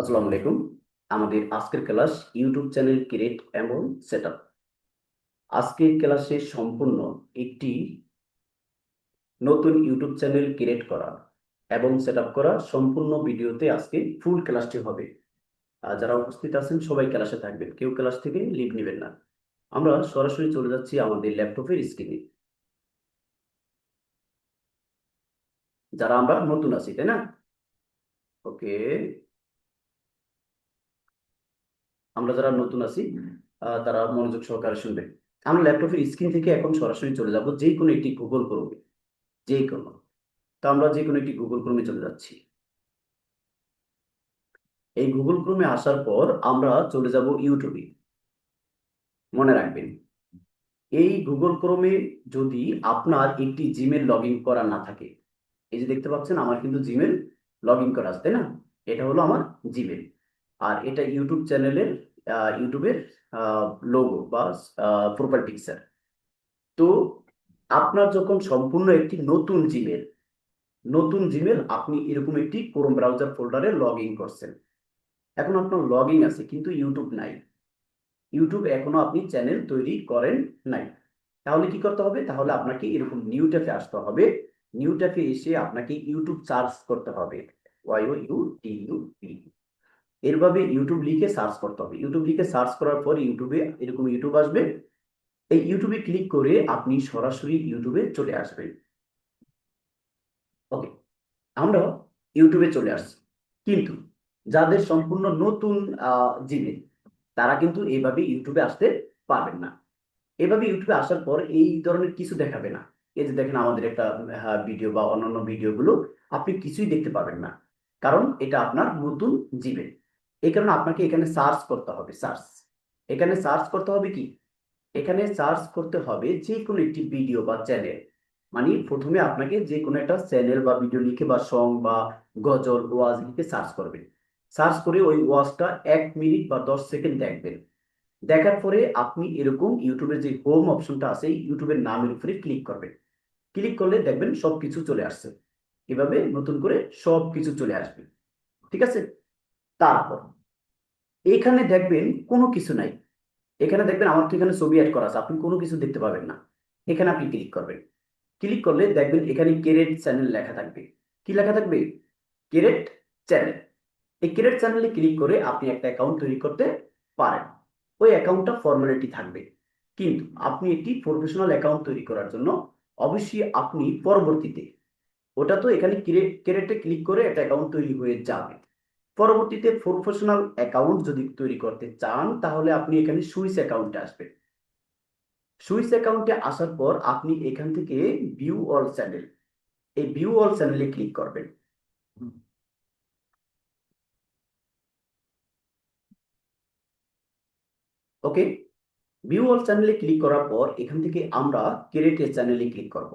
আসসালামু আলাইকুম। আমাদের আজকের ক্লাস ইউটিউব চ্যানেল ক্রিয়েট এবং সেটআপ। আজকের ক্লাসে সম্পূর্ণ একটি নতুন ইউটিউব চ্যানেল ক্রিয়েট করা এবং সেটআপ করা সম্পূর্ণ ভিডিওতে আজকে ফুল ক্লাসটি হবে। যারা উপস্থিত আছেন, সবাই ক্লাসে থাকবেন, কেউ ক্লাস থেকে লিভ নেবেন না। আমরা সরাসরি চলে যাচ্ছি আমাদের ল্যাপটপের স্ক্রিনে। যারা আমরা নতুন আছি, তাই না? ওকে। আমরা যারা নতুন আছি তারা মনোযোগ সহকারে শুনবে। আমরা ল্যাপটপের স্ক্রিন থেকে এখন সরাসরি চলে যাব, যে কোনো একটি গুগল ক্রোমে যে কোনো। তো আমরা যে কোনো একটি গুগল ক্রোমে চলে যাচ্ছি। এই গুগল ক্রোমে আসার পর আমরা চলে যাব ইউটিউবে মনে রাখবেন, এই গুগল ক্রোমে যদি আপনার একটি জিমেল লগ ইন করা না থাকে, এই যে দেখতে পাচ্ছেন আমার কিন্তু জিমেল লগ ইন করা আছে, তাই না? এটা হলো আমার জিমেল আর এটা ইউটিউব চ্যানেলের ইউটিউবের লোগো বা প্রোফাইল পিকচার তো আপনার যখন সম্পূর্ণ একটি নতুন জিমেল নতুন জিমেল আপনি এরকম একটি ক্রোম ব্রাউজার ফোল্ডারে লগ ইন করছেন। এখন আপনার লগ ইন আছে, কিন্তু ইউটিউব নাই। ইউটিউব এখনও আপনি চ্যানেল তৈরি করেন নাই। তাহলে কি করতে হবে? তাহলে আপনাকে এরকম নিউ ট্যাবে আসতে হবে। নিউ ট্যাবে এসে আপনাকে ইউটিউব সার্চ করতে হবে। Y O U T U P এরভাবে YouTube লিখে সার্চ করতে হবে। ইউটিউব লিখে সার্চ করার পর ইউটিউবে এরকম ইউটিউব আসবে। এই ইউটিউবে ক্লিক করে আপনি সরাসরি ইউটিউবে চলে আসবেন। ওকে আমরা ইউটিউবে চলে আসছি। কিন্তু যাদের সম্পূর্ণ নতুন জিমেল তারা কিন্তু এইভাবে ইউটিউবে আসতে পারবেন না। এভাবে ইউটিউবে আসার পর এই ধরনের কিছু দেখাবে না। এই যে দেখেন আমাদের একটা ভিডিও বা অন্যান্য ভিডিওগুলো আপনি কিছুই দেখতে পাবেন না। কারণ এটা আপনার নতুন জিমেল এই কারণে আপনাকে এখানে সার্চ করতে হবে সার্চ এখানে সার্চ করতে হবে কি? এখানে সার্চ করতে হবে যে কোনো একটি ভিডিও বা চ্যানেল মানে প্রথমে আপনাকে যে কোনো একটা চ্যানেল বা ভিডিও লিখে বা সং বা গজল, ওয়াজ লিখে সার্চ করবেন। সার্চ করে ওই ওয়াজটা এক মিনিট বা দশ সেকেন্ড দেখবেন। দেখার পরে আপনি এরকম ইউটিউবের যে হোম অপশনটা আছে ইউটিউবের নামের উপরে ক্লিক করবেন। ক্লিক করলে দেখবেন সব কিছু চলে আসছে। এভাবে নতুন করে সব কিছু চলে আসবে। ঠিক আছে? তারপর। এখানে দেখবেন কোনো কিছু নাই। এখানে দেখবেন আমার তো এখানে ছবি অ্যাড করা আছে, আপনি কোনো কিছু দেখতে পাবেন না। এখানে আপনি ক্লিক করবেন। ক্লিক করলে দেখবেন এখানে কেরেট চ্যানেল লেখা থাকবে। কি লেখা থাকবে? কেরেট চ্যানেল এই কেরেট চ্যানেলে ক্লিক করে আপনি একটা অ্যাকাউন্ট তৈরি করতে পারেন। ওই অ্যাকাউন্টটা ফর্মালিটি থাকবে। কিন্তু আপনি একটি প্রফেশনাল অ্যাকাউন্ট তৈরি করার জন্য অবশ্যই আপনি পরবর্তীতে ওটা তো এখানে কেরেটে ক্লিক করে একটা অ্যাকাউন্ট তৈরি হয়ে যাবে। পরবর্তীতে প্রফেশনাল অ্যাকাউন্ট যদি তৈরি করতে চান, তাহলে আপনি এখানে সুইস অ্যাকাউন্টে আসবেন। সুইস অ্যাকাউন্টে আসার পর আপনি এখান থেকে ভিউ অল চ্যানেল এই ভিউ অল চ্যানেলে ক্লিক করবেন। ওকে ভিউ অল চ্যানেলে ক্লিক করার পর এখান থেকে আমরা ক্রিয়েটের চ্যানেলে ক্লিক করব।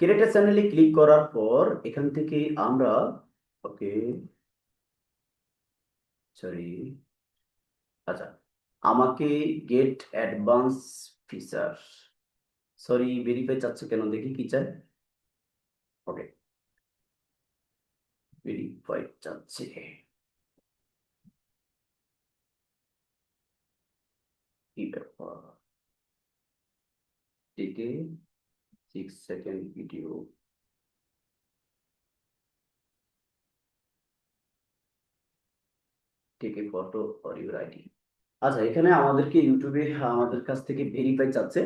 ক্রিয়েটের চ্যানেলে ক্লিক করার পর এখান থেকে আমরা ওকে সরি। আচ্ছা আমাকে get advance feature sorry verify চাচ্ছে কেন? দেখি কি চাই। ওকে ভেরিফাই চাচ্ছে। কি ব্যাপার? টিকে six second video take a photo for your ID আচ্ছা এখানে আমাদেরকে ইউটিউবে আমাদের কাছ থেকে ভেরিফাই চাচ্ছে।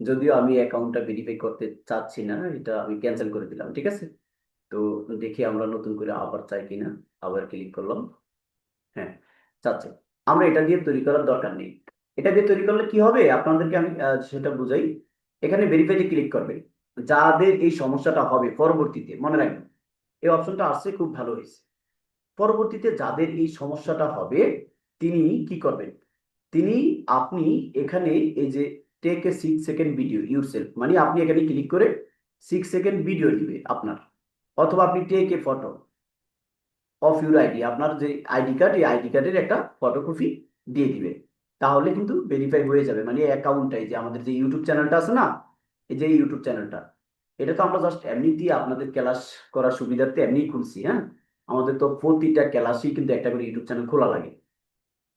যদিও আমি অ্যাকাউন্টটা ভেরিফাই করতে চাচ্ছি না, এটা আমি ক্যান্সেল করে দিলাম, ঠিক আছে? তো দেখি আমরা নতুন করে আবার চাই কিনা, আবার ক্লিক করলাম। হ্যাঁ চাচ্ছে। আমরা এটা দিয়ে তৈরি করার দরকার নেই। এটা দিয়ে তৈরি করলে কি হবে? আপনাদেরকে আমি সেটা বুঝাই। এখানে ভেরিফাইতে ক্লিক করবেন যাদের এই সমস্যাটা হবে পরবর্তীতে, মনে রাখবেন, এই অপশনটা আসছে, খুব ভালো হয়েছে। পরবর্তীতে যাদের এই সমস্যাটা হবে, তিনি কি করবেন? তিনি, আপনি এখানে এই যে take a six second video yourself মানে আপনি এখানে ক্লিক করে সিক্স সেকেন্ড ভিডিও দিবে আপনার, অথবা আপনি take a photo of your ID আপনার যে আইডি কার্ড এই আইডি কার্ডের একটা ফটোকপি দিয়ে দিবে। তাহলে কিন্তু ভেরিফাই হয়ে যাবে মানে অ্যাকাউন্টটাই যে আমাদের যে ইউটিউব চ্যানেলটা আছে না, এই যে ইউটিউব চ্যানেলটা এটা তো আমরা জাস্ট এমনিতেই আপনাদের ক্লাস করার সুবিধার্থে এমনিই খুলছি হ্যাঁ? আমাদের তো প্রতিটা ক্লাসই কিন্তু একটা করে ইউটিউব চ্যানেল খোলা লাগে।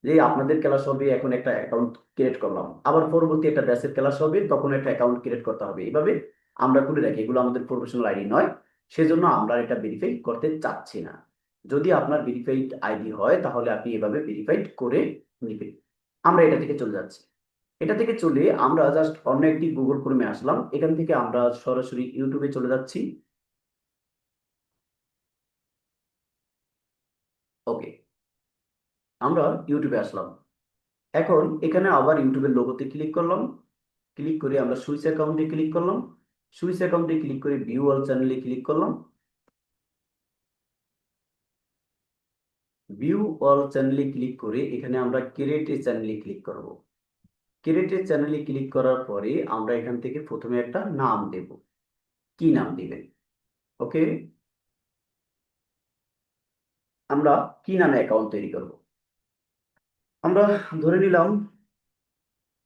যে আপনাদের ক্লাস হবে, এখন একটা অ্যাকাউন্ট ক্রিয়েট করলাম। আবার পরবর্তী একটা ব্যাচের ক্লাস হবে, তখন একটা অ্যাকাউন্ট ক্রিয়েট করতে হবে। এইভাবে আমরা করে রাখি। এগুলো আমাদের প্রফেশনাল আইডি নয়। সেজন্য আমরা এটা ভেরিফাই করতে চাচ্ছি না। যদি আপনার ভেরিফাইড আইডি হয়, তাহলে আপনি এভাবে ভেরিফাইড করে নেবেন। আমরা এটা থেকে চলে যাচ্ছি। এটা থেকে চলে আমরা জাস্ট অন্য একটি গুগল ক্রোমে আসলাম। এখান থেকে আমরা সরাসরি ইউটিউবে চলে যাচ্ছি। ওকে আমরা ইউটিউবে আসলাম। এখন এখানে আবার ইউটিউবের লোগোতে ক্লিক করলাম। ক্লিক করে আমরা সুইচ অ্যাকাউন্টে ক্লিক করলাম। সুইচ অ্যাকাউন্টে ক্লিক করে ভিউ অল চ্যানেলে ক্লিক করলাম। ভিউ অল চ্যানেলে ক্লিক করে এখানে আমরা ক্রিয়েট এ চ্যানেলে ক্লিক করব। ক্রিয়েট এ চ্যানেলে ক্লিক করার পরে আমরা এখান থেকে প্রথমে একটা নাম দেব। কি নাম দিবেন? ওকে আমরা কি নামে অ্যাকাউন্ট তৈরি করব? আমরা ধরে নিলাম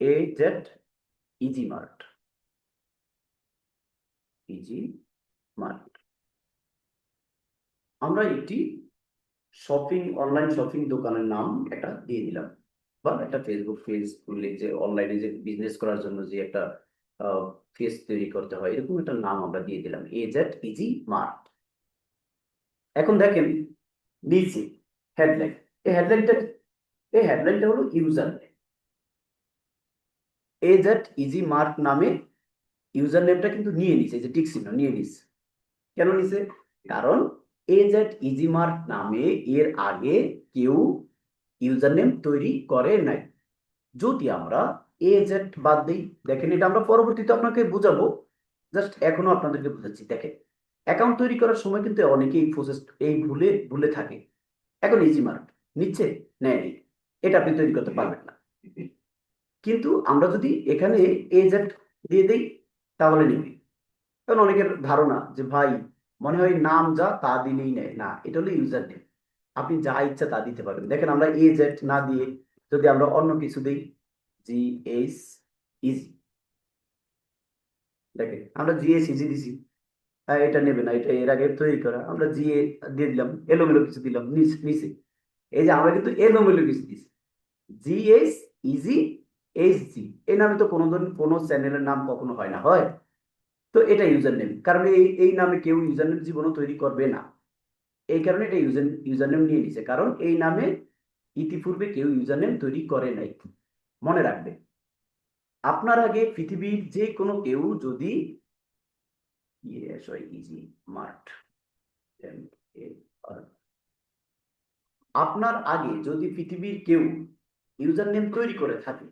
A Z easy mart easy mart আমরা একটি শপিং অনলাইন শপিং দোকানের নাম একটা দিয়ে দিলাম। বা একটা ফেসবুক পেজ খুললে যে অনলাইনে যে বিজনেস করার জন্য যে একটা পেজ তৈরি করতে হয়, এরকম একটা নাম আমরা দিয়ে দিলাম। এ জেড ইজি মার্ট এখন দেখেন নিচে হেডলাইন এই হেডলাইনটা এই হেডলাইনটা হলো user name A Z easy mark নামে ইউজার নেমটা কিন্তু নিয়ে নিছে, এই যে টিক চিহ্ন নিয়ে নিছে। কেন নিছে? কারণ এ জেড ইজি মার্ক নামে এর আগে কেউ ইউজার নেম তৈরি করে নাই। যদি আমরা এ জেড বাদ দিই, দেখেন এটা আমরা পরবর্তীতে আপনাকে বুঝাবো। জাস্ট এখনও আপনাদেরকে বুঝাচ্ছি। দেখেন অ্যাকাউন্ট তৈরি করার সময় কিন্তু অনেকেই প্রসেস এই ভুলে ভুলে থাকে। এখন ইজি মার্ক নিচ্ছে, নেয়নি। এটা আপনি তৈরি করতে পারবেন না। কিন্তু আমরা যদি এখানে এজেন্ট দিয়ে দেই, তাহলে নিবি। কারণ অনেকের ধারণা যে, ভাই, মনে হয় নাম যা, তা দিলেই নেয়। না, এটা হলো ইউজার নেম আপনি যা ইচ্ছা তা দিতে পারবেন। দেখেন আমরা এজেন্ট না দিয়ে যদি আমরা অন্য কিছু দিই জি এস ইজি দেখেন, আমরা জি এস ইজি দিছি। হ্যাঁ এটা নেবে না, এটা এর আগে তৈরি করা। আমরা জি এ দিয়ে দিলাম এলোমেলো কিছু দিলাম, নিচ- এই যে আমরা কিন্তু এলোমেলো কিছু দিছি G S easy H G এই নামে তো কোনো ধরনের, কোনো চ্যানেলের নাম কখনো হয় না, হয়। তো এটা ইউজার নেম কারণ এই এই নামে কেউ ইউজার নেম জীবনও তৈরি করবে না। এই কারণে এটা ইউজার ইউজার নেম নিয়ে নিছে, কারণ এই নামে ইতিপূর্বে কেউ ইউজার নেম তৈরি করে নাই। মনে রাখবে, আপনার আগে পৃথিবীর যে কোনো কেউ যদি ইয়েস হয় ইজি মার্ট আপনার আগে যদি পৃথিবীর কেউ ইউজার নেম তৈরি করে থাকে,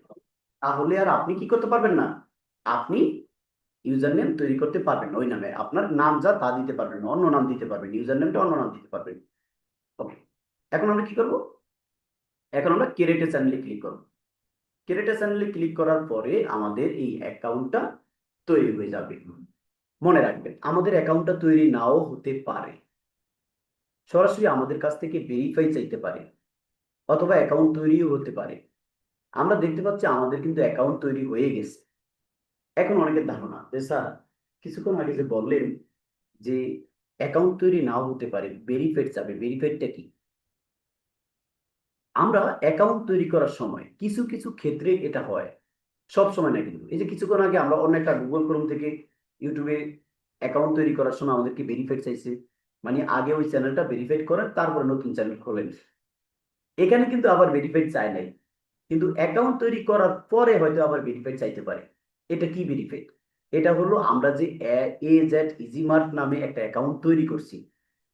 তাহলে আর আপনি কি করতে পারবেন না? আপনি ইউজার নেম তৈরি করতে পারবেন ওই নামে। আপনার নাম যা তা দিতে পারবেন, অন্য নাম দিতে পারবেন ইউজার নেমটা অন্য নাম দিতে পারবেন। ওকে এখন আমরা কি করব? এখন আমরা ক্রিয়েটে চ্যানেলে ক্লিক করব। ক্রিয়েটে চ্যানেলে ক্লিক করার পরে আমাদের এই অ্যাকাউন্টটা তৈরি হয়ে যাবে। মনে রাখবেন, আমাদের অ্যাকাউন্টটা তৈরি নাও হতে পারে। সরাসরি আমাদের কাছ থেকে ভেরিফাই চাইতে পারে, অথবা অ্যাকাউন্ট তৈরিও হতে পারে। আমরা দেখতে পাচ্ছি আমাদের কিন্তু অ্যাকাউন্ট তৈরি হয়ে গেছে। এখন অনেকের ধারণা যে, স্যার, কিছুক্ষণ আগে যে বললেন যে অ্যাকাউন্ট তৈরি নাও হতে পারে ভেরিফাইড যাবে ভেরিফাইডটা কি? আমরা অ্যাকাউন্ট তৈরি করার সময় কিছু কিছু ক্ষেত্রে এটা হয়। সব সময় না কিন্তু। এই যে কিছুক্ষণ আগে আমরা অন্য একটা গুগল ক্রোম থেকে ইউটিউবে অ্যাকাউন্ট তৈরি করার সময় আমাদেরকে ভেরিফাইড চাইছে। মানে আগে ওই চ্যানেলটা ভেরিফাইড করার, তারপরে নতুন চ্যানেল খোলেন। এখানে কিন্তু আবার ভেরিফাইড চায় নাই। কিন্তু অ্যাকাউন্ট তৈরি করার পরে হয়তো আবার ভেরিফাইড চাইতে পারে। এটা কি ভেরিফাইড এটা হলো আমরা যে এ জেড ইজিমার্ট নামে একটা অ্যাকাউন্ট তৈরি করছি।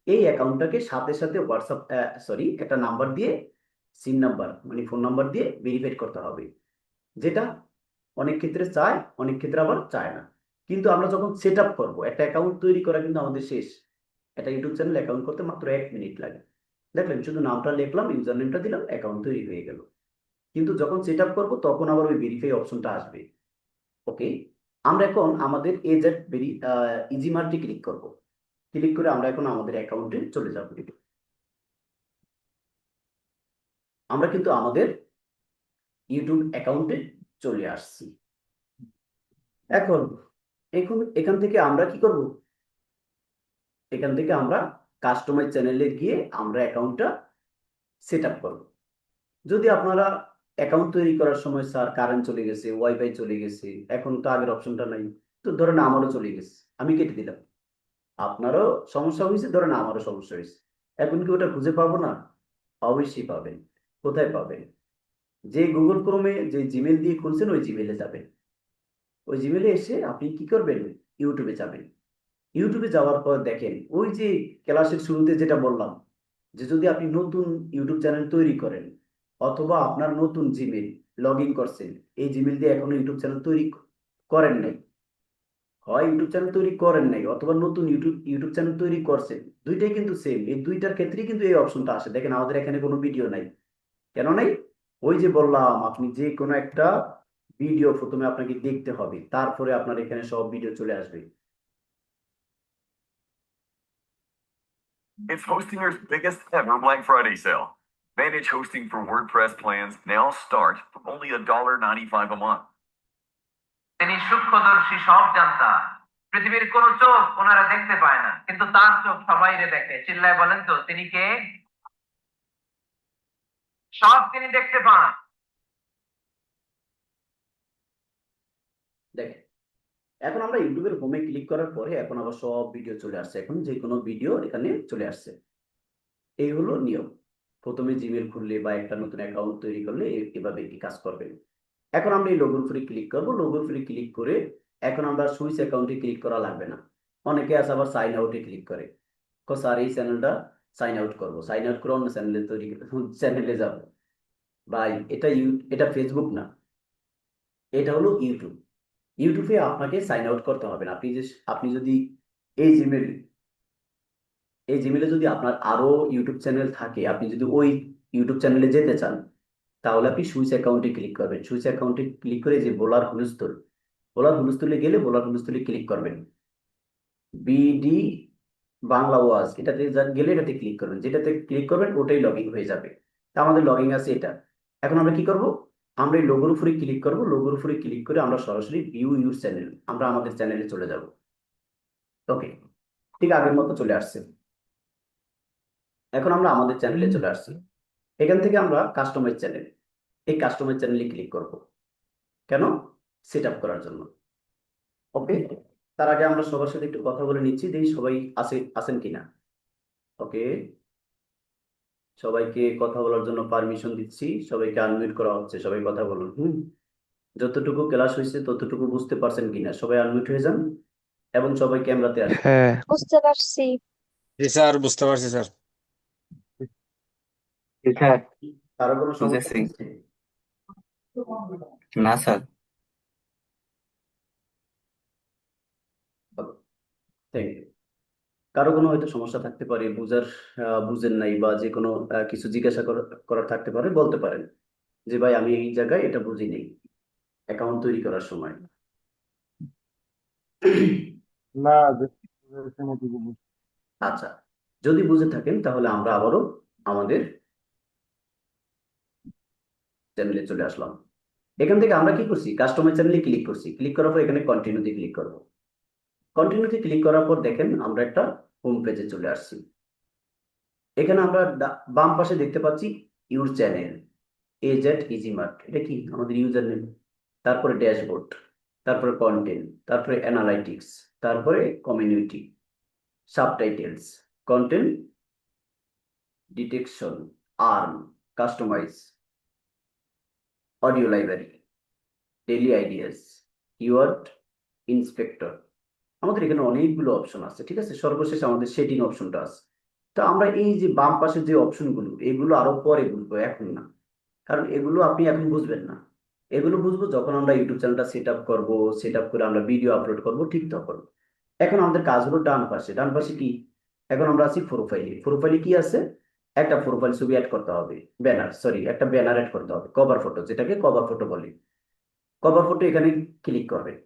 এই অ্যাকাউন্টটাকে সাথে সাথে হোয়াটসঅ্যাপ সরি একটা নাম্বার দিয়ে সিম নাম্বার মানে ফোন নাম্বার দিয়ে ভেরিফাইড করতে হবে। যেটা অনেক ক্ষেত্রে চায়, অনেক ক্ষেত্রে আবার চায় না। কিন্তু আমরা যখন সেট আপ করব, একটা অ্যাকাউন্ট তৈরি করা কিন্তু আমাদের শেষ। একটা ইউটিউব চ্যানেল অ্যাকাউন্ট করতে মাত্র এক মিনিট লাগে। দেখলেন, শুধু নামটা লিখলাম ইউজার নেমটা দিলাম অ্যাকাউন্ট তৈরি হয়ে গেল। কিন্তু যখন সেট আপ করব, তখন আবার ওই ভেরিফাই অপশনটা আসবে। ওকে আমরা এখন আমাদের এজেড ভেরি ইজি মার্টে ক্লিক করব। ক্লিক করে আমরা এখন আমাদের অ্যাকাউন্টে চলে যাব। আমরা কিন্তু আমাদের ইউটিউব অ্যাকাউন্টে চলে আসছি। এখন এখন, এখান থেকে আমরা কি করব? এখান থেকে আমরা কাস্টমাইজ চ্যানেলে গিয়ে আমরা অ্যাকাউন্টটা সেট আপ করব। যদি আপনারা অ্যাকাউন্ট তৈরি করার সময় স্যার কারেন্ট চলে গেছে ওয়াইফাই চলে গেছে, এখন তো আগের অপশনটা নাই, তো ধরেন আমারও চলে গেছে, আমি কেটে দিলাম। আপনারও সমস্যা হয়েছে, ধরেন আমারও সমস্যা হয়েছে। এখন কি ওটা খুঁজে পাবো না? অবশ্যই পাবেন, কোথায় পাবেন? যে গুগল ক্রোমে যে জিমেল দিয়ে খুলছেন, ওই জিমেলে যাবেন। ওই জিমেলে এসে আপনি কি করবেন? ইউটিউবে যাবেন। ইউটিউবে যাওয়ার পর দেখেন, ওই যে ক্লাসের শুরুতে যেটা বললাম, যে যদি আপনি নতুন ইউটিউব চ্যানেল তৈরি করেন, অথবা আপনার নতুন জিমেল লগ ইন করছেন, এই জিমেল দিয়ে এখনও ইউটিউব চ্যানেল তৈরি করেন নাই। হয় ইউটিউব চ্যানেল তৈরি করেন নাই, অথবা নতুন ইউটিউব ইউটিউব চ্যানেল তৈরি করছেন, দুইটাই কিন্তু সেম এই দুইটার ক্ষেত্রেই কিন্তু এই অপশনটা আসে। দেখেন আমাদের এখানে কোনো ভিডিও নাই। কেন নাই? ওই যে বললাম, আপনি যে কোনো একটা ভিডিও প্রথমে আপনাকে দেখতে হবে তারপরে আপনার এখানে সব ভিডিও চলে আসবে। It's Hostinger's biggest ever Black Friday sale. Manage hosting for WordPress plans now start for only $1.95 a month. তিনি সূক্ষ্মদর্শী সব জানতা। পৃথিবীর কোন চোখ ওনারা দেখতে পায় না কিন্তু তার চোখ সবাইরে দেখে। চিল্লায় বলেন তো তিনি কে? সব তিনি দেখতে পান। দেখেন, এখন আমরা ইউটিউবের হোমে ক্লিক করার পরে এখন আবার সব ভিডিও চলে আসছে। এখন যে কোনো ভিডিও এখানে চলে আসছে। এই হলো নিয়ম। প্রথমে জিমেল খুললে বা একটা নতুন অ্যাকাউন্ট তৈরি করলে এভাবে কি কাজ করবে। এখন আমরা এই লোগোর উপরে ক্লিক করব। লোগোর উপরে ক্লিক করে এখন আমরা সুইচ অ্যাকাউন্টে ক্লিক করা লাগবে না। অনেকে আছে আবার সাইন আউটে ক্লিক করে। স্যার, এই চ্যানেলটা সাইন আউট করব। সাইন আউট করে অন্য চ্যানেলে তৈরি চ্যানেলে যাব। ভাই, এটা ইউ এটা ফেসবুক না। এটা হলো ইউটিউব ইউটিউবে আপনাকে সাইন আউট করতে হবে না। আপনি যে আপনি যদি এই জিমেল এই জিমেলে যদি আপনার আরও ইউটিউব চ্যানেল থাকে, আপনি যদি ওই ইউটিউব চ্যানেলে যেতে চান, তাহলে আপনি সুইচ অ্যাকাউন্টে ক্লিক করবেন। সুইচ অ্যাকাউন্টে ক্লিক করে যে বোলার হুলস্থুল, বোলার হুলস্থুলে গেলে বোলার হুলস্থুলে ক্লিক করবেন। বিডি বাংলা ওয়াজ, এটাতে গেলে এটাতে ক্লিক করবেন। যেটাতে ক্লিক করবেন, ওটাই লগ হয়ে যাবে। তা আমাদের লগ আছে এটা। এখন আমরা কি করব? আমরা এই লোগোর উপরে ক্লিক করব লোগোর উপরে ক্লিক করে আমরা সরাসরি ভিউ ইউর চ্যানেল আমরা আমাদের চ্যানেলে চলে যাব। ওকে ঠিক আগের মতো চলে আসছে। এখন আমরা আমাদের চ্যানেলে চলে আসছি। এখান থেকে আমরা কাস্টমাইজ চ্যানেল এই কাস্টমাইজ চ্যানেলে ক্লিক করব। কেন? সেট আপ করার জন্য। ওকে তার আগে আমরা সবার সাথে একটু কথা বলে নিচ্ছি, দেখি সবাই আছে, আছেন কিনা। ওকে সবাইকে কথা বলার জন্য পারমিশন দিচ্ছি। সবাইকে আনমিউট করা হচ্ছে। সবাই কথা বলুন। হুম? যতটুকু ক্লাস হয়েছে ততটুকু বুঝতে পারছেন কিনা? সবাই আনমিউট হয়ে যান এবং সবাই ক্যামেরাতে আসেন। হ্যাঁ। বুঝতে পারছি। জি স্যার বুঝতে পারছি স্যার। স্যার। কারও কোনো সমস্যা হচ্ছে না স্যার। থ্যাংক ইউ কারও কোনো হয়তো সমস্যা থাকতে পারে বুঝার বুঝেন নাই বা যে কোনো কিছু জিজ্ঞাসা করা- করার থাকতে পারে বলতে পারেন যে ভাই আমি এই জায়গায় এটা বুঝি নেই অ্যাকাউন্ট তৈরি করার সময়। না আচ্ছা যদি বুঝে থাকেন তাহলে আমরা আবারও আমাদের চ্যানেলে চলে আসলাম। এখান থেকে আমরা কি করছি? কাস্টমার চ্যানেলে ক্লিক করছি। ক্লিক করার পর এখানে কন্টিনিউতে ক্লিক করব। কন্টিনিউতে ক্লিক করার পর দেখেন আমরা একটা হোম পেজে চলে আসছি। এখানে আমরা বাম পাশে দেখতে পাচ্ছি ইউর চ্যানেল এজেট ইজিমার্ট এটা কি? আমাদের ইউজার নেম তারপরে ড্যাশবোর্ড তারপরে কন্টেন্ট তারপরে অ্যানালাইটিক্স তারপরে community subtitles content detection arm customize audio library daily ideas keyword inspector আমাদের এখানে অনেকগুলো অপশন আছে, ঠিক আছে? সর্বশেষ আমাদের সেটিং অপশনটা আছে। তো আমরা এই যে বাম পাশে যে অপশনগুলো এগুলো আরও পরে বুঝব, এখন না। কারণ এগুলো আপনি এখন বুঝবেন না। এগুলো বুঝব যখন আমরা ইউটিউব চ্যানেলটা সেট আপ করব সেট আপ করে আমরা ভিডিও আপলোড করব, ঠিক তখন। এখন আমাদের কাজ হলো ডান পাশে। ডান পাশে কি? এখন আমরা আছি প্রোফাইলে প্রোফাইলে কি আছে? একটা প্রোফাইল ছবি অ্যাড করতে হবে। ব্যানার সরি একটা ব্যানার অ্যাড করতে হবে। কভার ফটো যেটাকে কভার ফটো বলে। কভার ফটো এখানে ক্লিক করবেন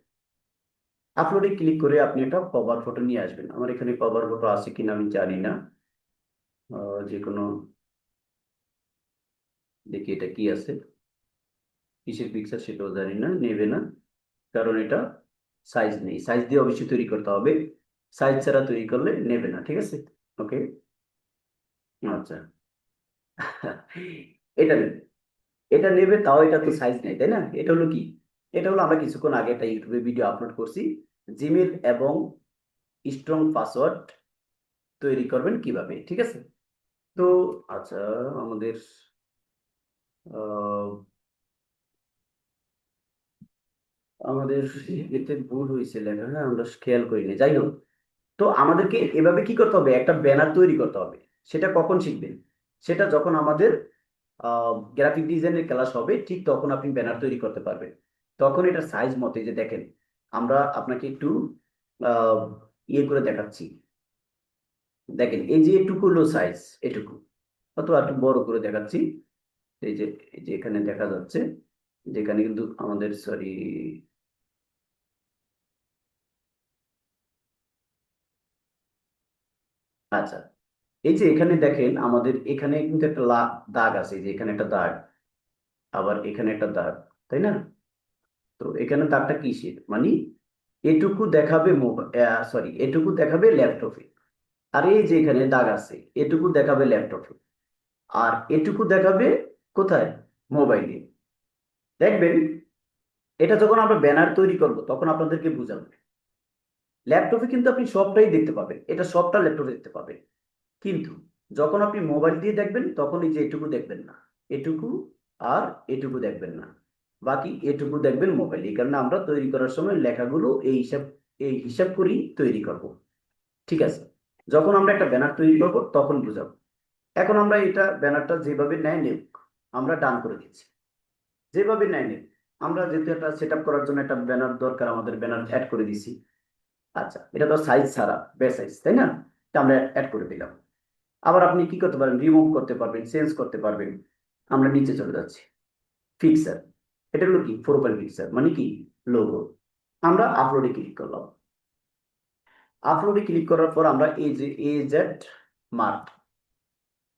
আপলোডে ক্লিক করে আপনি একটা কভার ফটো নিয়ে আসবেন। আমার এখানে কভার ফটো আছে কিনা আমি জানি না। যে কোনো দেখি এটা কি আছে। কিসের পিকচার সেটাও জানি না, নেবে না। কারণ এটা সাইজ নেই। সাইজ দিয়ে অবশ্যই তৈরি করতে হবে। সাইজ ছাড়া তৈরি করলে নেবে না, ঠিক আছে? ওকে আচ্ছা। এটা নেবে। এটা নেবে, তাও এটা তো সাইজ নেই, তাই না? এটা হলো কি? এটা হলো আমরা কিছুক্ষণ আগে একটা ইউটিউবে ভিডিও আপলোড করছি। জিমেল এবং স্ট্রং পাসওয়ার্ড তৈরি করবেন কীভাবে, ঠিক আছে? তো আচ্ছা আমাদের আমাদের এতে ভুল হয়েছে লেখা হ্যাঁ আমরা খেয়াল করিনি যাই হোক। তো আমাদেরকে এভাবে কি করতে হবে? একটা ব্যানার তৈরি করতে হবে। সেটা কখন শিখবেন? সেটা যখন আমাদের গ্রাফিক ডিজাইনের ক্লাস হবে, ঠিক তখন আপনি ব্যানার তৈরি করতে পারবেন। তখন এটা সাইজ মতে যে দেখেন আমরা আপনাকে একটু ইয়ে করে দেখাচ্ছি। দেখেন, এই যে এটুকু হলো সাইজ এটুকু। অথবা একটু বড় করে দেখাচ্ছি। এই যে এই যে এখানে দেখা যাচ্ছে, যেখানে কিন্তু আমাদের সরি আচ্ছা। এই যে এখানে দেখেন, আমাদের এখানে কিন্তু একটা দাগ আছে যে এখানে একটা দাগ। আবার এখানে একটা দাগ, তাই না? তো এখানে দাগটা কিসের? মানে এটুকু দেখাবে সরি এটুকু দেখাবে ল্যাপটপে। আর এই যে এখানে দাগ আছে, এটুকু দেখাবে ল্যাপটপে। আর এটুকু দেখাবে কোথায়? মোবাইলে। দেখবেন, এটা যখন আমরা ব্যানার তৈরি করব, তখন আপনাদেরকে বুঝাবো। ল্যাপটপে কিন্তু আপনি সবটাই দেখতে পাবেন। এটা সবটা ল্যাপটপে দেখতে পাবেন। কিন্তু যখন আপনি মোবাইল দিয়ে দেখবেন, তখন এই যে এটুকু দেখবেন না। এটুকু আর এটুকু দেখবেন না। বাকি এটুকু দেখবেন মোবাইল এই কারণে আমরা তৈরি করার সময় লেখাগুলো এই হিসাব এই হিসাব করেই তৈরি করব। ঠিক আছে? যখন আমরা একটা ব্যানার তৈরি করব, তখন বুঝাবো। এখন আমরা এটা ব্যানারটা যেভাবে নেয় নেব আমরা ডান করে দিচ্ছি। যেভাবে নেয় নেব আমরা যেহেতু একটা সেট করার জন্য একটা ব্যানার দরকার, আমাদের ব্যানার অ্যাড করে দিছি। আচ্ছা এটা তো সাইজ ছাড়া বে সাইজ তাই না? এটা আমরা অ্যাড করে দিলাম। আবার আপনি কি করতে পারবেন রিমুভ করতে পারবেন চেঞ্জ করতে পারবেন। আমরা নিচে চলে যাচ্ছি। ফিক্সার এটা হলো কি প্রোফাইল পিকচার মানে কি? লোগো আমরা আপলোডে ক্লিক করলাম। আপলোডে ক্লিক করার পর আমরা এই যে এ জেড মার্ক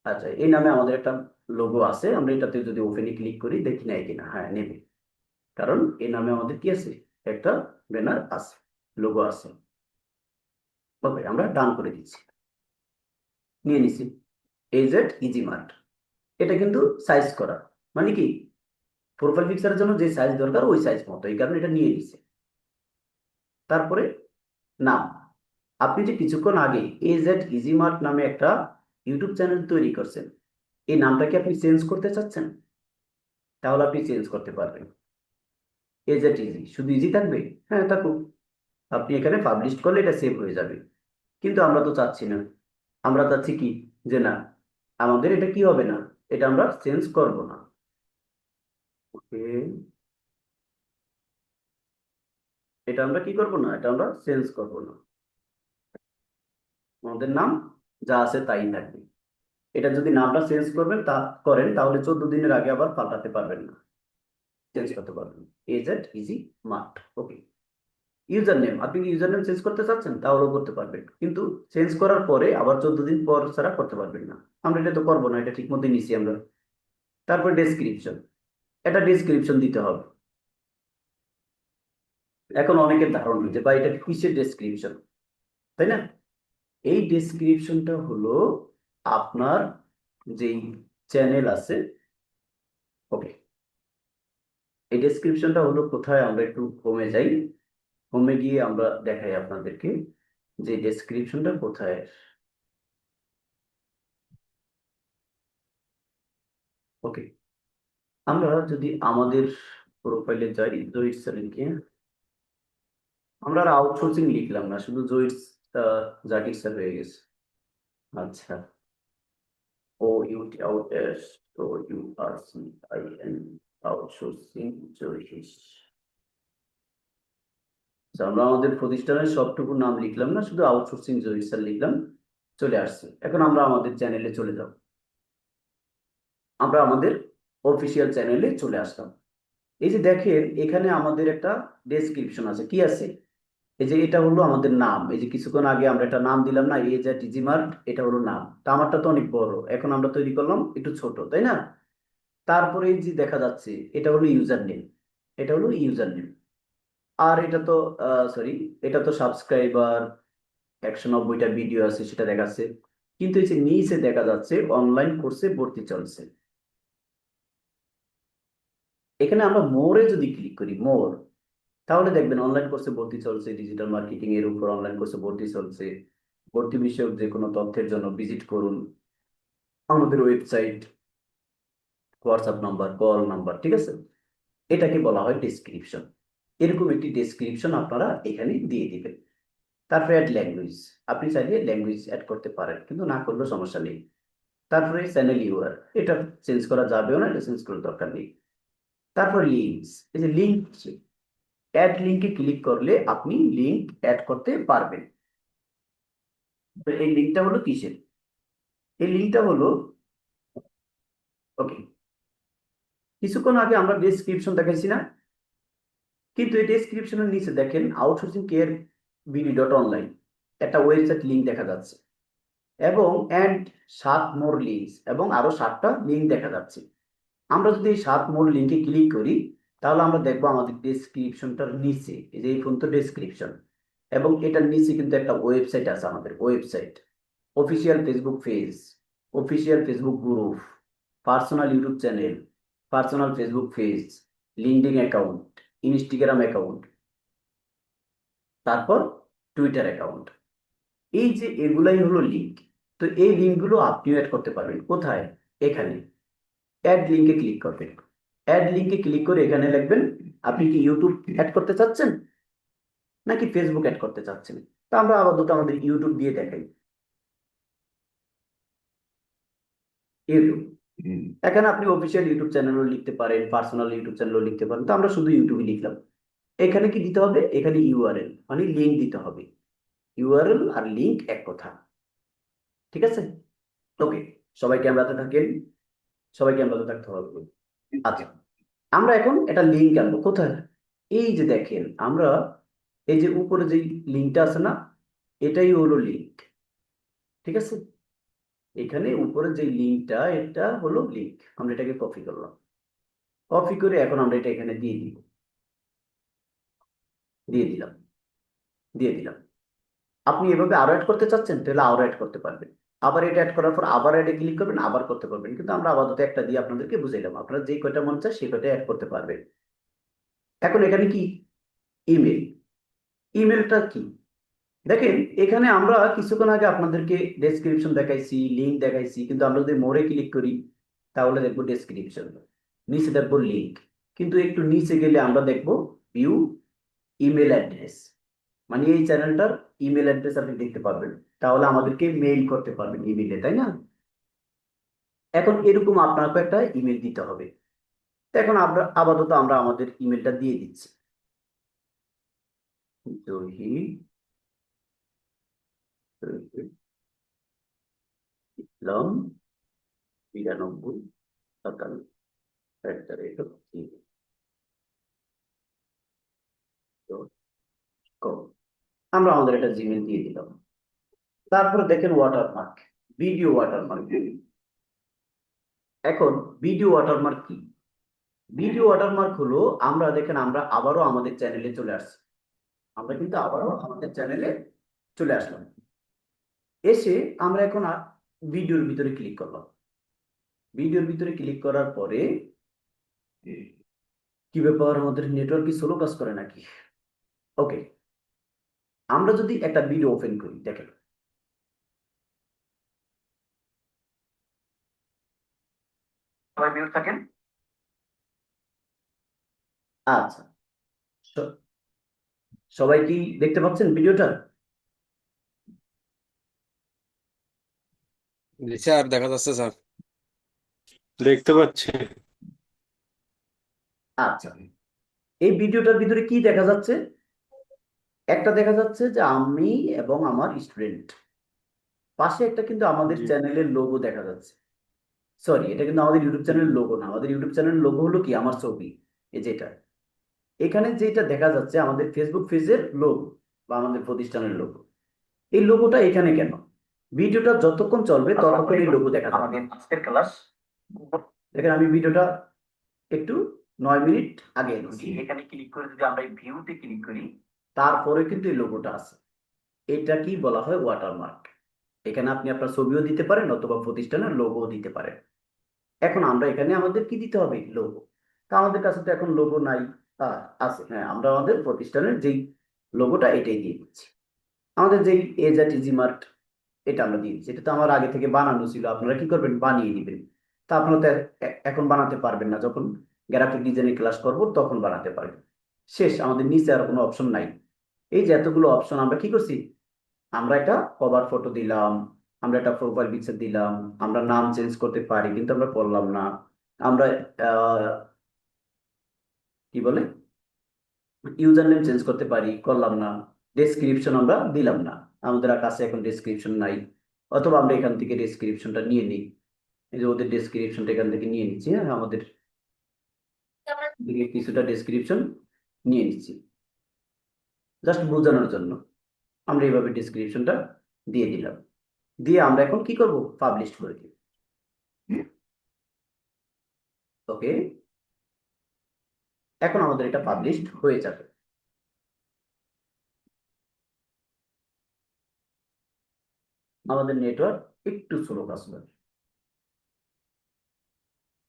আচ্ছা এই নামে আমাদের একটা লোগো আছে, আমরা এটাতে যদি ওপেনে ক্লিক করি, দেখি নাই কিনা হ্যাঁ নেবে। কারণ এই নামে আমাদের কি আছে? একটা ব্যানার আছে লোগো আছে। ওকে আমরা ডান করে দিচ্ছি। নিয়ে নিছি। এজেড ইজি মার্ট এটা কিন্তু সাইজ করা। মানে কি? প্রোফাইল পিকচারের জন্য যে সাইজ দরকার, ওই সাইজ মতো। এই কারণে এটা নিয়ে নিছে। তারপরে, নাম। আপনি যে কিছুক্ষণ আগে এজেড ইজি মার্ট নামে একটা ইউটিউব চ্যানেল তৈরি করছেন, এই নামটা কি আপনি চেঞ্জ করতে চাচ্ছেন? তাহলে আপনি চেঞ্জ করতে পারবেন। এজেড ইজি শুধু ইজি থাকবে? হ্যাঁ থাকুক। আপনি এখানে পাবলিশ করলে এটা সেভ হয়ে যাবে। কিন্তু আমরা তো চাচ্ছি না। আমরা চাচ্ছি কি? যে না, আমাদের এটা কি হবে না? এটা আমরা চেঞ্জ করব না। ওকে। এটা আমরা কি করব না? এটা আমরা চেঞ্জ করব না। আমাদের নাম যা আছে তাই থাকবে। এটা যদি নামটা চেঞ্জ করবেন তা করেন, তাহলে চোদ্দ দিনের আগে আবার পাল্টাতে পারবেন না। চেঞ্জ করতে পারবেন easy mart okay user name আপনি ইউজার নেম চেঞ্জ করতে চাচ্ছেন? তাহলেও করতে পারবেন। কিন্তু চেঞ্জ করার পরে আবার চোদ্দ দিন পর ছাড়া করতে পারবেন না। আমরা এটা তো করব না, এটা ঠিক মতো নিছি আমরা। তারপর ডেসক্রিপশন এটা ডেসক্রিপশন দিতে হবে। এখন অনেকের ধারণা যে বা এটা কিসের ডেসক্রিপশন তাই না? এই ডেসক্রিপশনটা হলো আপনার যেই চ্যানেল আছে। ওকে এই ডেসক্রিপশনটা হলো কোথায় আমরা একটু কমে যাই। হোমে গিয়ে আমরা দেখাই আপনাদেরকে যে ডেসক্রিপশনটা কোথায়। ওকে আমরা যদি আমাদের প্রোফাইলে যাই জয়িত স্যারেনকে আমরা আর আউটসোর্সিং লিখলাম না শুধু জয়িত জাকির স্যার হয়ে গেছে। আচ্ছা। O U T out S O U R C I N outsourcing আচ্ছা, আমরা আমাদের প্রতিষ্ঠানের সবটুকু নাম লিখলাম না শুধু আউটসোর্সিং জয়িত স্যার লিখলাম চলে আসছে। এখন আমরা আমাদের চ্যানেলে চলে যাব। আমরা আমাদের অফিসিয়াল চ্যানেলে চলে আসলাম। এই যে দেখেন, এখানে আমাদের একটা ডেসক্রিপশন আছে। কি আছে? এই যে এটা হলো আমাদের নাম। এই যে কিছুক্ষণ আগে আমরা একটা নাম দিলাম না, এই যে ডিজিমার্ট এটা হলো নাম। তা আমারটা তো অনেক বড়। এখন আমরা তৈরি করলাম একটু ছোট, তাই না? তারপরে এই যে দেখা যাচ্ছে, এটা হলো ইউজার নেম এটা হলো ইউজার নেম আর এটা তো সরি এটা তো সাবস্ক্রাইবার একশো নব্বইটা ভিডিও আছে, সেটা দেখাচ্ছে। কিন্তু এই যে নিচে দেখা যাচ্ছে অনলাইন কোর্সে ভর্তি চলছে। এখানে আমরা মোরে যদি ক্লিক করি, মোর, তাহলে দেখবেন অনলাইন কোর্সে ভর্তি চলছে ডিজিটাল মার্কেটিং এর উপর অনলাইন কোর্সে ভর্তি চলছে, ভর্তি বিষয়ক যে কোনো তথ্যের জন্য ভিজিট করুন, আমাদের website WhatsApp number call number ঠিক আছে? এটাকে বলা হয় ডেসক্রিপশন এরকম একটি ডেসক্রিপশন আপনারা এখানে দিয়ে দিবেন। তারপরে অ্যাড ল্যাঙ্গুয়েজ আপনি চাইলে ল্যাঙ্গুয়েজ অ্যাড করতে পারেন, কিন্তু না করলেও সমস্যা নেই। তারপরে চ্যানেল ইউআর এটা চেঞ্জ করা যাবেও না, এটা চেঞ্জ করার দরকার নেই। তারপর লিঙ্কস এই যে লিঙ্ক অ্যাড লিঙ্কে ক্লিক করলে আপনি লিঙ্ক অ্যাড করতে পারবেন। এই লিঙ্কটা হলো কিসের? এই লিঙ্কটা হলো ওকে কিছুক্ষণ আগে আমরা ডেসক্রিপশন দেখাইছি না, কিন্তু এই ডেসক্রিপশনের নিচে দেখেন outsourcing care BD dot online একটা ওয়েবসাইট লিঙ্ক দেখা যাচ্ছে, এবং অ্যান্ড সাত মোর লিঙ্কস এবং আরও সাতটা লিঙ্ক দেখা যাচ্ছে। আমরা যদি এই সাত মোর লিঙ্কে ক্লিক করি, তাহলে আমরা দেখব আমাদের ডেসক্রিপশনটার নিচে, এই যে এই ফোন তো ডেসক্রিপশন এবং এটার নিচে কিন্তু একটা ওয়েবসাইট আছে আমাদের website official Facebook page official Facebook group personal YouTube channel personal Facebook page LinkedIn account Instagram account তারপর টুইটার অ্যাকাউন্ট এই যে এগুলাই হলো লিঙ্ক তো এই লিঙ্কগুলো আপনিও অ্যাড করতে পারবেন। কোথায়? এখানে। অ্যাড লিঙ্কে ক্লিক করবেন। অ্যাড লিঙ্কে ক্লিক করে এখানে লিখবেন আপনি কি ইউটিউব অ্যাড করতে চাচ্ছেন? নাকি ফেসবুক অ্যাড করতে চাচ্ছেন? তা আমরা আপাতত আমাদের ইউটিউব দিয়ে দেখাই। ইউটিউব এখানে আপনি অফিসিয়াল ইউটিউব চ্যানেলও লিখতে পারেন পার্সোনাল ইউটিউব চ্যানেলও লিখতে পারেন। তো আমরা শুধু ইউটিউবে লিখলাম। এখানে কি দিতে হবে? এখানে ইউআরএল মানে লিঙ্ক দিতে হবে। ইউআরএল আর লিঙ্ক এক কথা। ঠিক আছে? ওকে সবাই ক্যামেরাতে থাকেন। সবাই ক্যামেরাতে থাকতে হবে আচ্ছা আমরা এখন এটা লিঙ্ক আনব। কোথায়? এই যে দেখেন আমরা এই যে উপরে যে লিঙ্কটা আছে না এটাই হলো লিঙ্ক ঠিক আছে? এখানে উপরে যে লিঙ্কটা এটা হলো লিঙ্ক আমরা এটাকে কপি করলাম। কপি করে এখন আমরা এটা এখানে দিয়ে দিব। দিয়ে দিলাম। দিয়ে দিলাম। আপনি এভাবে আরও অ্যাড করতে চাচ্ছেন তাহলে আরও অ্যাড করতে পারবেন। আবার এটা অ্যাড করার পর আবার অ্যাডে ক্লিক করবেন, আবার করতে পারবেন। কিন্তু আমরা আপাতত একটা দিয়ে আপনাদেরকে বুঝাইলাম। আপনারা যে কয়টা মন চায় সেই কয়টা অ্যাড করতে পারবেন। এখন এখানে কি? ইমেল ইমেলটা কি? দেখেন, এখানে আমরা কিছুক্ষণ আগে আপনাদেরকে ডেসক্রিপশন দেখাইছি লিঙ্ক দেখাইছি, কিন্তু আমরা যদি মোড়ে ক্লিক করি, তাহলে দেখব ডেসক্রিপশন নিচে দেখব লিঙ্ক কিন্তু একটু নিচে গেলে আমরা দেখব ভিউ ইমেল অ্যাড্রেস মানে এই চ্যানেলটার ইমেল অ্যাড্রেস আপনি দেখতে পারবেন। তাহলে আমাদেরকে মেইল করতে পারবেন ইমেলে তাই না? এখন এরকম আপনাকে একটা ইমেল দিতে হবে। এখন আমরা, আপাতত আমরা আমাদের ইমেলটা দিয়ে দিচ্ছি। বিরানব্বই সাতান্ন. আমরা আমাদের একটা জিমেল দিয়ে দিলাম। তারপরে দেখেন ওয়াটারমার্ক ভিডিও ওয়াটারমার্ক এখন ভিডিও ওয়াটারমার্ক কি? ভিডিও ওয়াটারমার্ক হলো আমরা দেখেন আমরা আবারও আমাদের চ্যানেলে চলে আসছি। আমরা কিন্তু আবারও আমাদের চ্যানেলে চলে আসলাম। এসে আমরা এখন ভিডিওর ভিতরে ক্লিক করলাম। ভিডিওর ভিতরে ক্লিক করার পরে কি ব্যাপার? আমাদের নেটওয়ার্ক কি স্লো কাজ করে নাকি? ওকে আমরা যদি একটা ভিডিও ওপেন করি দেখেন। সবাই মিউট থাকেন। আচ্ছা। সবাই কি দেখতে পাচ্ছেন ভিডিওটা স্যার দেখা যাচ্ছে স্যার। দেখতে পাচ্ছি। আচ্ছা। এই ভিডিওটার ভিতরে কি দেখা যাচ্ছে? একটা দেখা যাচ্ছে যে আমি এবং আমার স্টুডেন্ট পাশে একটা কিন্তু আমাদের চ্যানেলের লোগো দেখা যাচ্ছে। সরি এটা কিন্তু আমাদের ইউটিউব চ্যানেলের লোগো না আমাদের ইউটিউব চ্যানেলের লোগো হলো কি? আমার ছবি এই যেটা এখানে যেটা দেখা যাচ্ছে আমাদের ফেসবুক পেজের লোগো বা আমাদের প্রতিষ্ঠানের লোগো এই লোগোটা এখানে কেন? ভিডিওটা যতক্ষণ চলবে ততক্ষণ এই লোগো দেখা যাবে। আমাদের আজকের ক্লাস দেখেন আমি ভিডিওটা একটু নয় মিনিট আগে এখানে ক্লিক করে যদি আমরা ভিউতে ক্লিক করি তারপরে কিন্তু এই লোগোটা আছে। এটা কি বলা হয় ওয়াটারমার্ক এখানে আপনি আপনার ছবিও দিতে পারেন অথবা প্রতিষ্ঠানের লোগো দিতে পারেন। এখন আমরা এখানে আমাদের কি দিতে হবে? লোগো তা আমাদের কাছে তো এখন লোগো নাই আছে। হ্যাঁ আমরা আমাদের প্রতিষ্ঠানের যেই লোগোটা এটাই দিয়ে দিচ্ছি। আমাদের যেই এজাট ইজিমার্ট এটা আমরা দিয়ে দিচ্ছি। এটা তো আমার আগে থেকে বানানো ছিল। আপনারা কি করবেন? বানিয়ে নেবেন। তা আপনারা তো এখন বানাতে পারবেন না। যখন গ্রাফিক ডিজাইনের ক্লাস করব, তখন বানাতে পারবেন। শেষ, আমাদের নিচে আর কোনো অপশন নাই। এই যে এতগুলো অপশন আমরা কি করছি? আমরা একটা কভার ফটো দিলাম আমরা একটা প্রোফাইল পিকচার দিলাম আমরা নাম চেঞ্জ করতে পারি কিন্তু আমরা করলাম না। আমরা কি বলে? ইউজার নেম চেঞ্জ করতে পারি করলাম না। ডেসক্রিপশন আমরা দিলাম না। আমাদের কাছে এখন ডেসক্রিপশন নাই। অথবা আমরা এখান থেকে ডেসক্রিপশনটা নিয়ে নিই। এই যে ওদের ডেসক্রিপশনটা এখান থেকে নিয়ে নিচ্ছি হ্যাঁ আমাদের কিছুটা ডেসক্রিপশন নিয়ে নিচ্ছি। জাস্ট বোঝানোর জন্য আমরা এইভাবে ডেসক্রিপশনটা দিয়ে দিলাম। দিয়ে আমরা এখন কি করব? পাবলিশ করে দিব। ওকে এখন আমাদের এটা পাবলিশড হয়ে যাবে। আমাদের নেটওয়ার্ক একটু স্লো কাজ করে।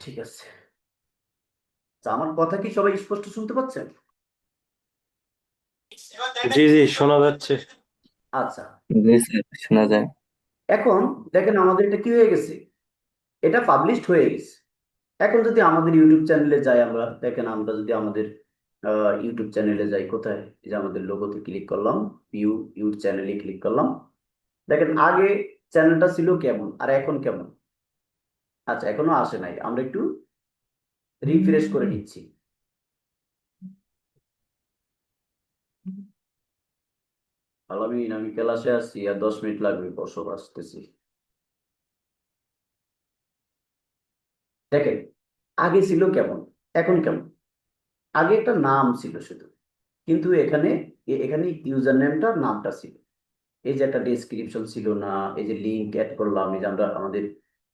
ঠিক আছে। আমার কথা কি সবাই স্পষ্ট শুনতে পাচ্ছেন? জি জি শোনা যাচ্ছে। আচ্ছা। জি স্যার শোনা যায়। এখন দেখেন আমাদের এটা কি হয়ে গেছে? এটা পাবলিশড হয়ে গেছে। এখন যদি আমাদের ইউটিউব চ্যানেলে যাই আমরা দেখেন আমরা যদি আমাদের ইউটিউব চ্যানেলে যাই কোথায়? যে আমাদের লোগোতে ক্লিক করলাম ভিউ ইউর চ্যানেলে ক্লিক করলাম। দেখেন আগে চ্যানেলটা ছিল কেমন আর এখন কেমন? আচ্ছা এখনও আসে নাই। আমরা একটু রিফ্রেশ করে নিচ্ছি। আলামিন আমি ক্লাসে আসছি আর দশ মিনিট লাগবে, বসো আসতেছি দেখেন, আগে ছিল কেমন? এখন কেমন? আগে একটা নাম ছিল শুধু। কিন্তু এখানে এখানে ইউজার নেমটা নামটা ছিল। এই যে একটা ডেসক্রিপশন ছিল না, এই যে লিঙ্ক অ্যাড করলাম, এই যে আমরা আমাদের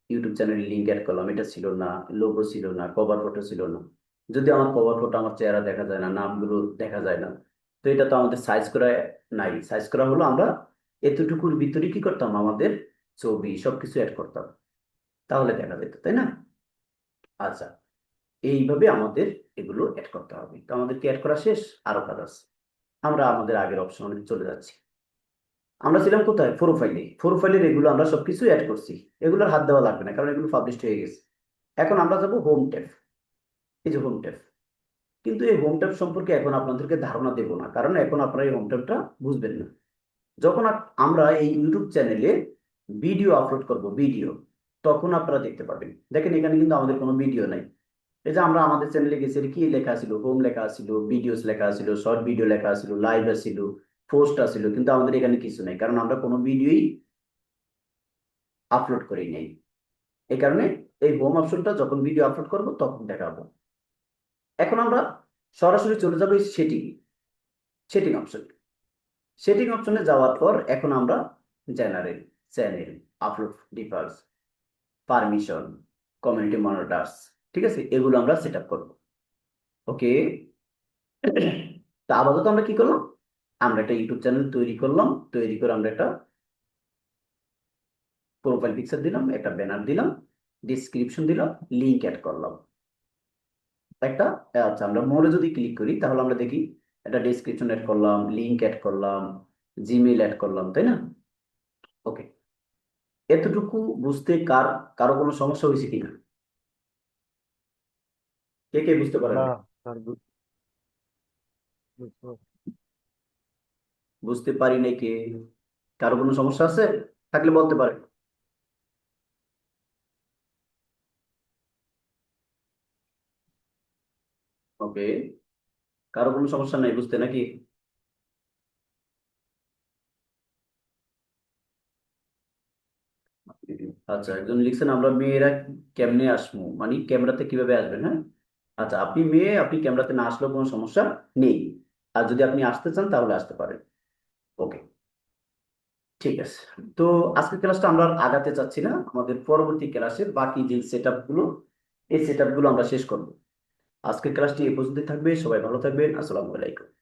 ইউটিউব চ্যানেলে লিঙ্ক অ্যাড করলাম, এটা ছিল না লোগো ছিল না কভার ফটো ছিল না। যদি আমার কভার ফটো আমার চেহারা দেখা যায় না, নামগুলো দেখা যায় না। তো এটা তো আমাদের সাইজ করা নাই। সাইজ করা হলো আমরা এতটুকুর ভিতরে কি করতাম? আমাদের ছবি সবকিছু অ্যাড করতাম। তাহলে দেখা যেত, তাই না? আচ্ছা এইভাবে আমাদের এগুলো অ্যাড করতে হবে। তো আমাদের কি অ্যাড করা শেষ, আরও কাজ আছে। আমরা আমাদের আগের অপশনে চলে যাচ্ছি। আমরা ছিলাম কোথায়? প্রোফাইলে প্রোফাইলের এগুলো আমরা সবকিছু অ্যাড করছি। এগুলোর হাত দেওয়া লাগবে না, কারণ এগুলো পাবলিশ হয়ে গেছে। এখন আমরা যাব হোম ট্যাব এই যে হোম ট্যাব কিন্তু এই হোম ট্যাব সম্পর্কে এখন আপনাদেরকে ধারণা দেব না, কারণ এখন আপনারা এই হোম ট্যাবটা বুঝবেন না। যখন আমরা এই ইউটিউব চ্যানেলে ভিডিও আপলোড করব ভিডিও তখন আপনারা দেখতে পাবেন দেখেন, এখানে কিন্তু আমাদের কোনো ভিডিও নাই। এই যে আমরা আমাদের চ্যানেলে গেছি কি লেখা ছিল? হোম লেখা ছিল ভিডিওস লেখা ছিল শর্ট ভিডিও লেখা ছিল লাইভ ছিল পোস্ট ছিল কিন্তু আমাদের এখানে কিছু নাই, কারণ আমরা কোনো ভিডিওই আপলোড করি নাই। এই কারণে এই হোম অপশনটা যখন ভিডিও আপলোড করব, তখন দেখাবো। এখন আমরা সরাসরি চলে যাব সেটিং সেটিং অপশন সেটিং অপশনে যাওয়ার পর এখন আমরা general channel upload defaults permission community monitors ঠিক আছে? এগুলো আমরা সেট আপ করব। ওকে তা আপাতত আমরা কি করলাম? আমরা একটা ইউটিউব চ্যানেল তৈরি করলাম। তৈরি করে আমরা একটা প্রোফাইল পিকচার দিলাম, একটা ব্যানার দিলাম ডিসক্রিপশন দিলাম লিঙ্ক অ্যাড করলাম। একটা আচ্ছা আমরা মোড়ে যদি ক্লিক করি তাহলে আমরা দেখি একটা ডেসক্রিপশন অ্যাড করলাম লিঙ্ক অ্যাড করলাম জিমেইল অ্যাড করলাম তাই না? ওকে এতটুকু বুঝতে কার কারও কোনো সমস্যা হয়েছে কিনা? কে কে বুঝতে পারেন? বু- বুঝতে পারি নাই কে। কারও কোনো সমস্যা আছে? থাকলে বলতে পারে ওকে কারও কোনো সমস্যা নাই, বুঝতে নাকি? আচ্ছা একজন লিখছেন, আমরা মেয়েরা কেমনে আসব মানে ক্যামেরাতে কীভাবে আসবেন হ্যাঁ? আচ্ছা আপনি মেয়ে, আপনি ক্যামেরাতে না আসলেও কোনো সমস্যা নেই। আর যদি আপনি আসতে চান, তাহলে আসতে পারেন। ওকে। ঠিক আছে। তো আজকের ক্লাসটা আমরা আর আগাতে চাচ্ছি না। আমাদের পরবর্তী ক্লাসে বাকি যে সেটগুলো এই সেটগুলো আমরা শেষ করব। আজকের ক্লাসটি এ পর্যন্তই থাকবে। সবাই ভালো থাকবেন। আসসালামু আলাইকুম।